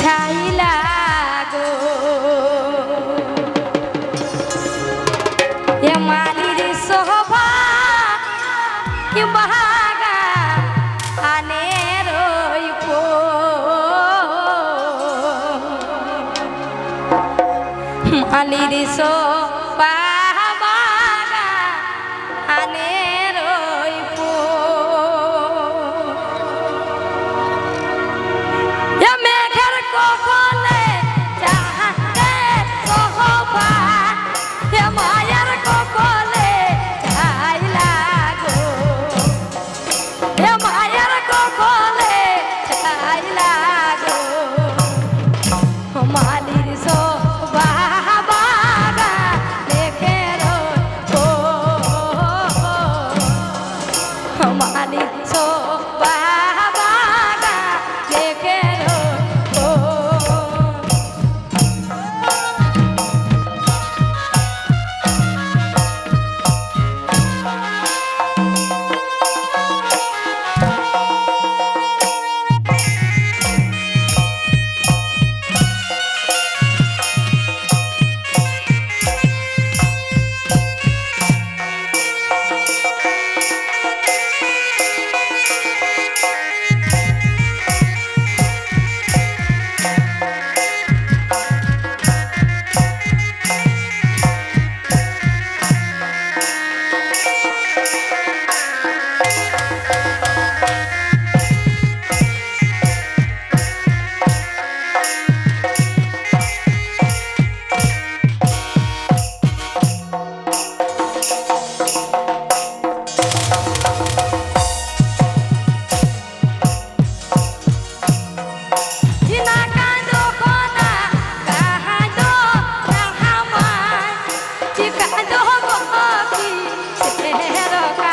ছাইলা গো। এ মালির সোহবা কি বাহাগা আনে রইব মালির সোহবা ছেড়ে